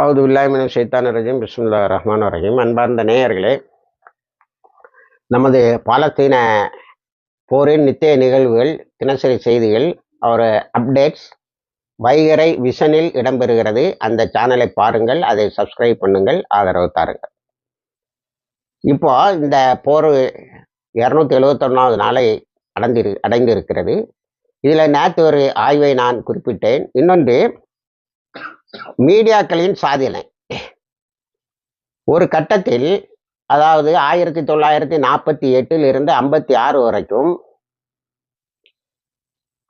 அவது இல்லாமின சைத்தான ரஜீம் பிஸ்முல்லா ரஹ்மான் ரஹீம். அன்பார்ந்த நேயர்களே நமது பாலஸ்தீன போரின் நித்திய நிகழ்வுகள் தினசரி செய்திகள் அவர் அப்டேட்ஸ் வைகரை விஷனில் இடம்பெறுகிறது. அந்த சேனலை பாருங்கள் அதை சப்ஸ்கிரைப் பண்ணுங்கள் ஆதரவு தாருங்கள். இப்போ இந்த போர் இரநூத்தி எழுபத்தொன்னாவது நாளை அடைந்திரு அடைந்திருக்கிறது இதில் நேற்று ஒரு ஆய்வை நான் குறிப்பிட்டேன். இன்னொன்று மீடியாக்களின் சாதனை. ஒரு கட்டத்தில் அதாவது ஆயிரத்தி தொள்ளாயிரத்தி நாற்பத்தி எட்டில் இருந்து ஐம்பத்தி ஆறு வரைக்கும்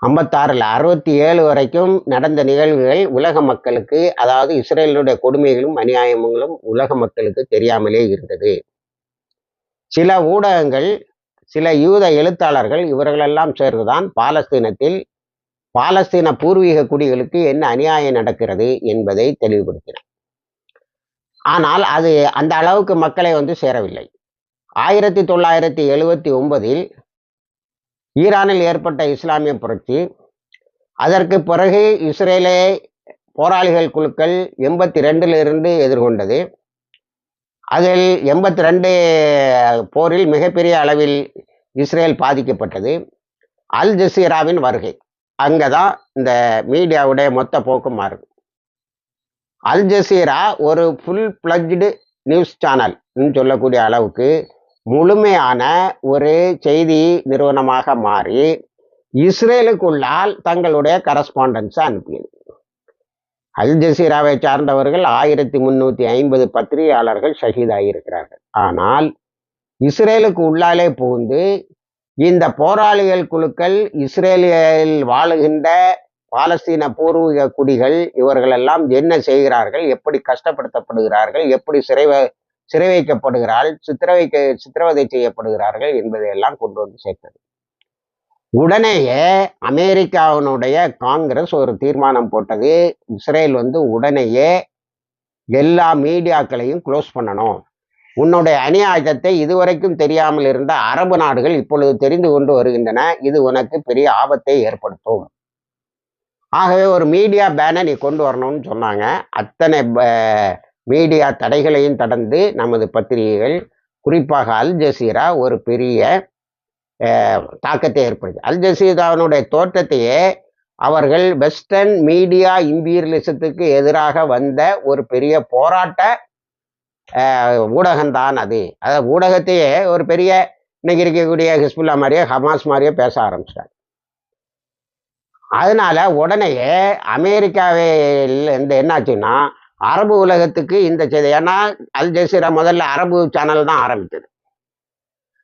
ஐம்பத்தாறில் அறுபத்தி ஏழு வரைக்கும் நடந்த நிகழ்வுகள் உலக மக்களுக்கு அதாவது இஸ்ரேலுடைய கொடுமைகளும் அநியாயங்களும் உலக மக்களுக்கு தெரியாமலே இருந்தது. சில ஊடகங்கள் சில யூத எழுத்தாளர்கள் இவர்களெல்லாம் சேர்ந்துதான் பாலஸ்தீனத்தில் பாலஸ்தீன பூர்வீக குடிகளுக்கு என்ன அநியாயம் நடக்கிறது என்பதை தெளிவுபடுத்தினார். ஆனால் அது அந்த அளவுக்கு மக்களை வந்து சேரவில்லை. ஆயிரத்தி தொள்ளாயிரத்தி எழுவத்தி ஒன்பதில் ஈரானில் ஏற்பட்ட இஸ்லாமிய புரட்சி அதற்கு பிறகு இஸ்ரேலே போராளிகள் குழுக்கள் எண்பத்தி ரெண்டிலிருந்து எதிர்கொண்டது. அதில் எண்பத்தி ரெண்டு போரில் மிகப்பெரிய அளவில் இஸ்ரேல் பாதிக்கப்பட்டது. அல் ஜசீராவின் வருகை. அங்கே தான் இந்த மீடியாவுடைய மொத்த போக்கு மாறும். அல் ஜசீரா ஒரு ஃபுல் பிளஜ்டு நியூஸ் சேனல் சொல்லக்கூடிய அளவுக்கு முழுமையான ஒரு செய்தி நிறுவனமாக மாறி இஸ்ரேலுக்குள்ளால் தங்களுடைய கரஸ்பாண்டன்ஸை அனுப்பியது. அல் ஜசீராவை சார்ந்தவர்கள் ஆயிரத்தி முந்நூற்றி ஐம்பது பத்திரிகையாளர்கள் ஷஹீதாகியிருக்கிறார்கள் ஆனால் இஸ்ரேலுக்கு உள்ளாலே புகுந்து இந்த போராளிகள் குழுக்கள் இஸ்ரேலில் வாழுகின்ற பாலஸ்தீன பூர்வீக குடிகள் இவர்களெல்லாம் என்ன செய்கிறார்கள்? எப்படி கஷ்டப்படுத்தப்படுகிறார்கள்? எப்படி சிறை சிறை வைக்கப்படுகிறார்கள் சித்திரவைக்க சித்திரவதை செய்யப்படுகிறார்கள் என்பதையெல்லாம் கொண்டு வந்து சேர்த்தது. உடனேயே அமெரிக்காவினுடைய காங்கிரஸ் ஒரு தீர்மானம் போட்டது. இஸ்ரேல் வந்து உடனேயே எல்லா மீடியாக்களையும் க்ளோஸ் பண்ணணும். உன்னுடைய அநியாயத்தை இதுவரைக்கும் தெரியாமல் இருந்த அரபு நாடுகள் இப்பொழுது தெரிந்து கொண்டு வருகின்றன. இது உனக்கு பெரிய ஆபத்தை ஏற்படுத்தும். ஆகவே ஒரு மீடியா பேனை நீ கொண்டு வரணும்னு சொன்னாங்க. அத்தனை மீடியா தடைகளையும் தடந்து நமது பத்திரிகைகள் குறிப்பாக அல் ஜசீரா ஒரு பெரிய தாக்கத்தை ஏற்படுது அல் ஜசீராவினுடைய தோற்றத்தையே அவர்கள் வெஸ்டர்ன் மீடியா இம்பீரியலிசத்துக்கு எதிராக வந்த ஒரு பெரிய போராட்ட ஊடகம்தான் அது. அதாவது ஊடகத்தையே ஒரு பெரிய இன்னைக்கு இருக்கக்கூடிய ஹிஸ்புல்லா மாதிரியே ஹமாஸ் மாதிரியே பேச ஆரம்பிச்சிட்டாங்க. அதனால உடனேயே அமெரிக்காவில் இருந்து என்னாச்சுன்னா அரபு உலகத்துக்கு இந்த செய்தி ஏன்னா அல் ஜசீரா முதல்ல அரபு சேனல் தான் ஆரம்பித்தது.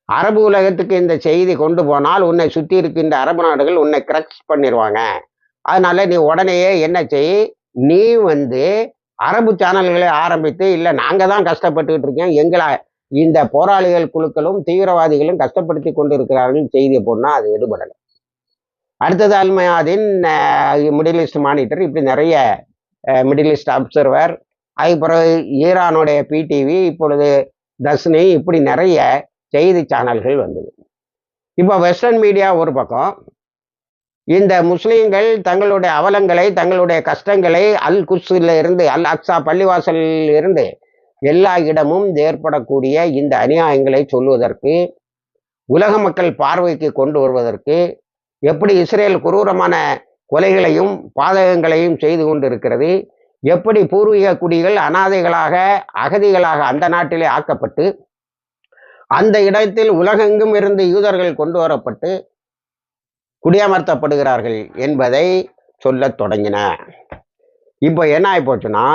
அரபு உலகத்துக்கு இந்த செய்தி கொண்டு போனால் உன்னை சுற்றி இருக்கின்ற அரபு நாடுகள் உன்னை கிரக்ஸ் பண்ணிடுவாங்க அதனால நீ உடனேயே என்ன செய் நீ வந்து அரபு சேனல்களை ஆரம்பித்து இல்லை. நாங்கள் தான் கஷ்டப்பட்டுக்கிட்டு இருக்கேன் எங்களை இந்த போராளிகள் குழுக்களும் தீவிரவாதிகளும் கஷ்டப்படுத்தி கொண்டு இருக்கிறார்கள் செய்தியை போனால் அது எடுபடலை. அடுத்தது அல்மயாதின் மிடில் ஈஸ்ட் மானிட்டர். இப்படி நிறைய மிடில் ஈஸ்ட் அப்சர்வர். அதுக்கு பிறகு ஈரானுடைய பிடிவி இப்பொழுது தஸ்னி இப்படி நிறைய செய்தி சேனல்கள் வந்தது. இப்போ வெஸ்டர்ன் மீடியா ஒரு பக்கம். இந்த முஸ்லீம்கள் தங்களுடைய அவலங்களை தங்களுடைய கஷ்டங்களை அல் குஸ்ல இருந்து அல் அக்ஸா பள்ளிவாசலில் இருந்து எல்லா இடமும் ஏற்படக்கூடிய இந்த அநியாயங்களை சொல்வதற்கு உலக மக்கள் பார்வைக்கு கொண்டு வருவதற்கு எப்படி இஸ்ரேல் குரூரமான கொலைகளையும் பாதகங்களையும் செய்து கொண்டிருக்கிறது எப்படி பூர்வீக குடிகள் அனாதைகளாக அகதிகளாக அந்த நாட்டிலே ஆக்கப்பட்டு அந்த இடத்தில் உலகெங்கும் இருந்து யூதர்கள் கொண்டு வரப்பட்டு குடியமர்த்தப்படுகிறார்கள் என்பதை சொல்லத் தொடங்கின. இப்போ என்ன ஆகிப்போச்சுன்னா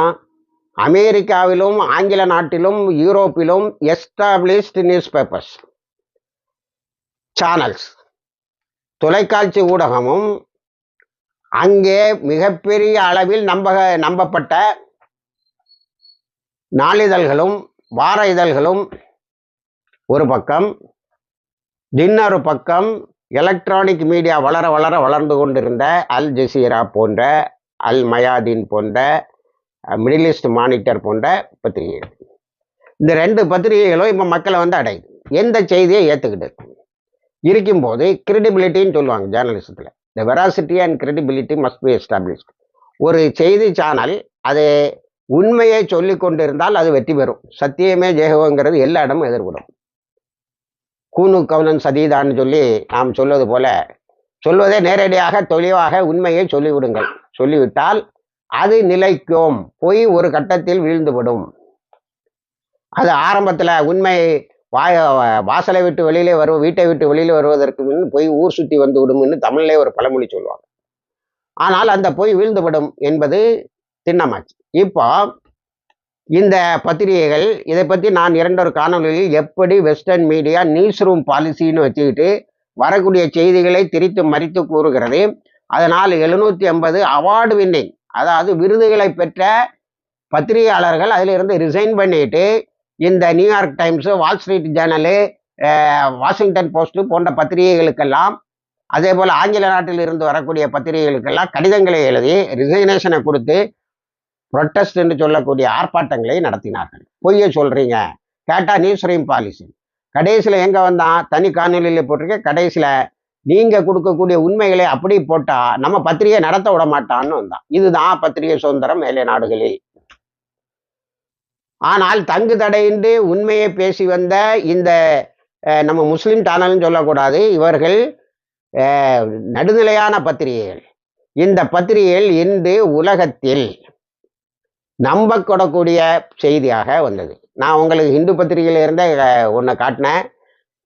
அமெரிக்காவிலும் ஆங்கில நாட்டிலும் யூரோப்பிலும் எஸ்டாப்ளிஷ்டு நியூஸ் பேப்பர்ஸ் சேனல்ஸ் தொலைக்காட்சி ஊடகமும் அங்கே மிகப்பெரிய அளவில் நம்ப நம்பப்பட்ட நாளிதழ்களும் வார இதழ்களும் ஒரு பக்கம் இன்னொரு பக்கம் எலக்ட்ரானிக் மீடியா வளர வளர வளர்ந்து கொண்டிருந்த அல் ஜசீரா போன்ற அல் மயாதீன் போன்ற மிடில் ஈஸ்ட் மானிட்டர் போன்ற பத்திரிகைகள். இந்த ரெண்டு பத்திரிகைகளும் இப்போ மக்களை வந்து அடையுது. எந்த செய்தியை ஏற்றுக்கிட்டு இருக்கும்போது கிரெடிபிலிட்டின்னு சொல்லுவாங்க ஜேர்னலிசத்தில் இந்த veracity and credibility must be established ஒரு செய்தி சேனல் அது உண்மையை சொல்லி கொண்டிருந்தால் அது வெற்றி பெறும். சத்தியமே ஜெயகோங்கிறது எல்லா இடமும் எதிர்படும் கூனு கவுனன் சதிதான்னு சொல்லி நாம் சொல்வது போல சொல்வதே நேரடியாக தெளிவாக உண்மையை சொல்லிவிடுங்கள். சொல்லிவிட்டால் அது நிலைக்கும் பொய் ஒரு கட்டத்தில் வீழ்ந்துவிடும். அது ஆரம்பத்தில் உண்மை வாய வாசலை விட்டு வெளியிலே வரும் வீட்டை விட்டு வெளியில வருவதற்கு முன் பொய் ஊர் சுற்றி வந்து விடும்னு தமிழ்லே ஒரு பழமொழி சொல்லுவாங்க. ஆனால் அந்த பொய் வீழ்ந்துவிடும் என்பது திண்ணமாச்சு. இப்போ இந்த பத்திரிகைகள் இதை பற்றி நான் இரண்டொரு காணொலியில் எப்படி வெஸ்டர்ன் மீடியா நியூஸ் ரூம் பாலிசின்னு வச்சுக்கிட்டு வரக்கூடிய செய்திகளை திரித்து மறித்து கூறுகிறது. அதனால் எழுநூற்றி ஐம்பது அவார்டு வின்னிங் அதாவது விருதுகளை பெற்ற பத்திரிகையாளர்கள் அதிலிருந்து ரிசைன் பண்ணிட்டு இந்த New York Times Wall Street Journal Washington Post போன்ற பத்திரிகைகளுக்கெல்லாம் அதே போல் ஆங்கில நாட்டில் இருந்து வரக்கூடிய பத்திரிகைகளுக்கெல்லாம் கடிதங்களை எழுதி ரிசைனேஷனை கொடுத்து புரொட்டஸ்ட் என்று சொல்லக்கூடிய ஆர்ப்பாட்டங்களை நடத்தினார்கள். பொய்யை சொல்றீங்க. கேட்டா நியூஸ் ரீம் பாலிசி கடைசியில் எங்க வந்தான்? தனி காணொலியில் போட்டிருக்க. கடைசியில் நீங்க கொடுக்கக்கூடிய உண்மைகளை அப்படி போட்டா நம்ம பத்திரிகை நடத்த விட மாட்டான்னு வந்தான். இதுதான் பத்திரிகை சுதந்திரம் மேலே நாடுகளில். ஆனால் தங்கு தடையின்றி உண்மையை பேசி வந்த இந்த அஹ், நம்ம முஸ்லிம் சேனல்னு சொல்லக்கூடாது. இவர்கள் நடுநிலையான பத்திரிகைகள். இந்த பத்திரிகைகள் இன்று உலகத்தில் நம்பக்கூடக்கூடிய செய்தியாக வந்தது. நான் உங்களுக்கு ஹிந்து பத்திரிகையில இருந்தே ஒன்று காட்டினேன்.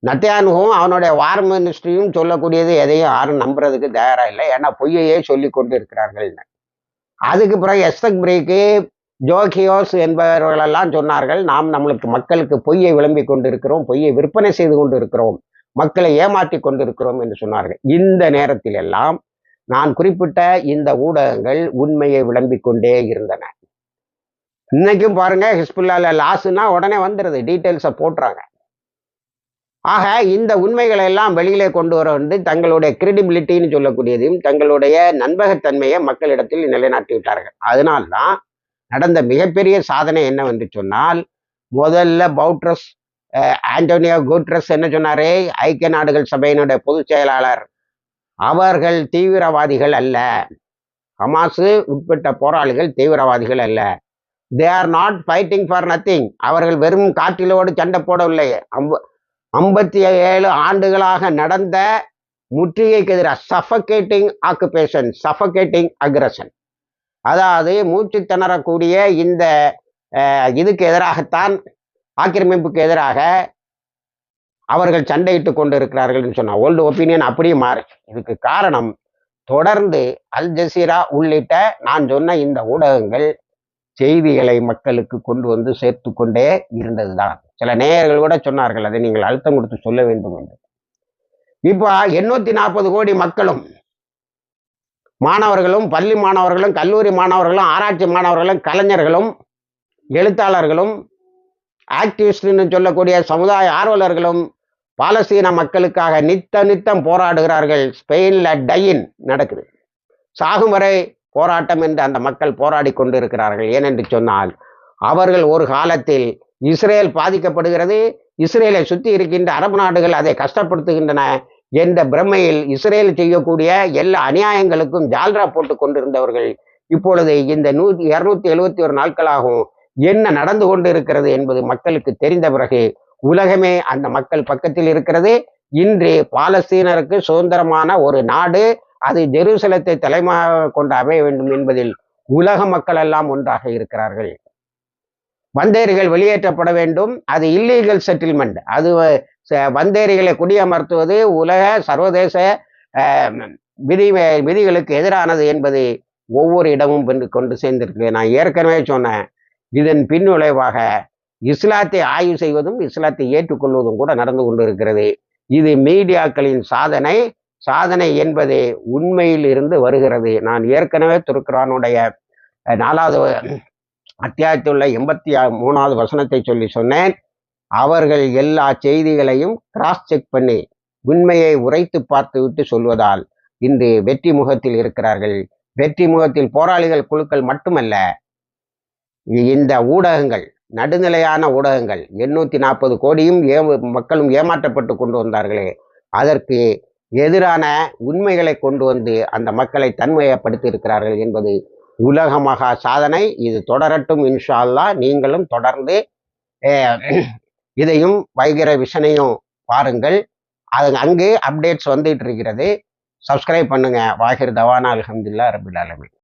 நத்தியானுவும் அவனுடைய வார் மினிஸ்ட்ரியும் சொல்லக்கூடியது எதையும் யாரும் நம்புறதுக்கு தயாராக இல்லை. ஏன்னா பொய்யையே சொல்லி கொண்டு இருக்கிறார்கள். அதுக்கு பிறகு எஸ்தக் பிரேக்கு ஜோகியோஸ் என்பவர்களெல்லாம் சொன்னார்கள் நாம் நம்மளுக்கு மக்களுக்கு பொய்யை விளம்பி கொண்டிருக்கிறோம் பொய்யை விற்பனை செய்து கொண்டு இருக்கிறோம் மக்களை ஏமாற்றி கொண்டிருக்கிறோம் என்று சொன்னார்கள். இந்த நேரத்தில் எல்லாம் நான் குறிப்பிட்ட இந்த ஊடகங்கள் உண்மையை விளம்பிக் கொண்டே இருந்தன. இன்னைக்கும் பாருங்க ஹிஸ்புல்லால லாஸ்னா உடனே வந்துடுது டீட்டெயில்ஸை போட்டுறாங்க ஆக இந்த உண்மைகளை எல்லாம் வெளியிலே கொண்டு வர வந்து தங்களுடைய கிரெடிபிலிட்டின்னு சொல்லக்கூடியதையும் தங்களுடைய நண்பகத்தன்மையை மக்களிடத்தில் நிலைநாட்டி விட்டார்கள் அதனால்தான் நடந்த மிகப்பெரிய சாதனை என்னவென்று சொன்னால் முதல்ல பவுட்ரஸ் ஆண்டோனியோ குட்ரஸ் என்ன சொன்னாரே? ஐக்கிய நாடுகள் சபையினுடைய பொதுச் செயலாளர். அவர்கள் தீவிரவாதிகள் அல்ல. ஹமாஸு உட்பட்ட போராளிகள் தீவிரவாதிகள் அல்ல. They are not fighting for nothing அவர்கள் வெறும் காற்றிலோடு சண்டை போடவில்லை. அம்ப ஐம்பத்தி ஏழு ஆண்டுகளாக நடந்த முற்றுகைக்கு எதிராக சஃபகேட்டிங் ஆக்குபேஷன் சஃபகேட்டிங் அக்ரஷன் அதாவது மூச்சு திணறக்கூடிய இந்த இதுக்கு எதிராகத்தான் ஆக்கிரமிப்புக்கு எதிராக அவர்கள் சண்டையிட்டு கொண்டு இருக்கிறார்கள் சொன்னால் ஓல்டு ஒப்பீனியன் அப்படியே மாறு இதுக்கு காரணம் தொடர்ந்து அல் ஜசீரா உள்ளிட்ட நான் சொன்ன இந்த ஊடகங்கள் செய்திகளை மக்களுக்கு கொண்டு வந்து சேர்த்து கொண்டே இருந்ததுதான். சில நேயர்கள் கூட சொன்னார்கள் அதை நீங்கள் அழுத்தம் கொடுத்து சொல்ல வேண்டும் என்று. இப்போ எண்ணூத்தி நாற்பது கோடி மக்களும் மாணவர்களும் பள்ளி மாணவர்களும் கல்லூரி மாணவர்களும் ஆராய்ச்சி மாணவர்களும் கலைஞர்களும் எழுத்தாளர்களும் ஆக்டிவிஸ்ட்னு சொல்லக்கூடிய சமுதாய ஆர்வலர்களும் பாலஸ்தீன மக்களுக்காக நித்த நித்தம் போராடுகிறார்கள். ஸ்பெயினில் டையின் நடக்குது. சாகும் வரை போராட்டம் என்று அந்த மக்கள் போராடி கொண்டிருக்கிறார்கள். ஏனென்று சொன்னால் அவர்கள் ஒரு காலத்தில் இஸ்ரேல் பாதிக்கப்படுகிறது இஸ்ரேலை சுற்றி இருக்கின்ற அரபு நாடுகள் அதை கஷ்டப்படுத்துகின்றன என்ற பிரமையில் இஸ்ரேல் செய்யக்கூடிய எல்லா அநியாயங்களுக்கும் ஜால்ரா போட்டு கொண்டிருந்தவர்கள் இப்பொழுது இந்த நூற்றி இருநூத்தி எழுபத்தி ஒரு நாட்களாகும் என்ன நடந்து கொண்டு இருக்கிறது என்பது மக்களுக்கு தெரிந்த பிறகு உலகமே அந்த மக்கள் பக்கத்தில் இருக்கிறது. இன்று பாலஸ்தீனருக்கு சுதந்திரமான ஒரு நாடு அது ஜெருசலத்தை தலைமையாக கொண்டு அமைய வேண்டும் என்பதில் உலக மக்கள் எல்லாம் ஒன்றாக இருக்கிறார்கள். வந்தேரிகள் வெளியேற்றப்பட வேண்டும். அது இல்லீகல் செட்டில்மெண்ட் அது ச- வந்தேரிகளை குடியமர்த்துவது உலக சர்வதேச விதி விதிகளுக்கு எதிரானது என்பது ஒவ்வொரு இடமும் கொண்டு சேர்ந்திருக்கு நான் ஏற்கனவே சொன்னேன். இதன் பின்விளைவாக இஸ்லாத்தை ஆய்வு செய்வதும் இஸ்லாத்தை ஏற்றுக்கொள்வதும் கூட நடந்து கொண்டிருக்கிறது. இது மீடியாக்களின் சாதனை. சாதனை என்பது உண்மையில் இருந்து வருகிறது. நான் ஏற்கனவே துருக்குறானுடைய நாலாவது அத்தியாயத்தில் உள்ள எண்பத்தி மூணாவது வசனத்தை சொல்லி சொன்னேன். அவர்கள் எல்லா செய்திகளையும் கிராஸ் செக் பண்ணி உண்மையை உரைத்து பார்த்துவிட்டு சொல்வதால் இன்று வெற்றி முகத்தில் இருக்கிறார்கள். வெற்றி முகத்தில் போராளிகள் குழுக்கள் மட்டுமல்ல இந்த ஊடகங்கள் நடுநிலையான ஊடகங்கள் எண்ணூத்தி நாற்பது கோடியும் ஏ மக்களும் ஏமாற்றப்பட்டு கொண்டு வந்தார்களே. அதற்கு எதிரான உண்மைகளை கொண்டு வந்து அந்த மக்களை தன்மையப்படுத்தி இருக்கிறார்கள் என்பது உலக மகா சாதனை. இது தொடரட்டும் இன்ஷா அல்லா நீங்களும் தொடர்ந்து இதையும் வைகிற விஷனையும் பாருங்கள். அது அங்கே அப்டேட்ஸ் வந்துட்டு இருக்கிறது. சப்ஸ்கிரைப் பண்ணுங்க. வாகிர் தவானா அலமதுல்லா ரபில் ஆலமீன்.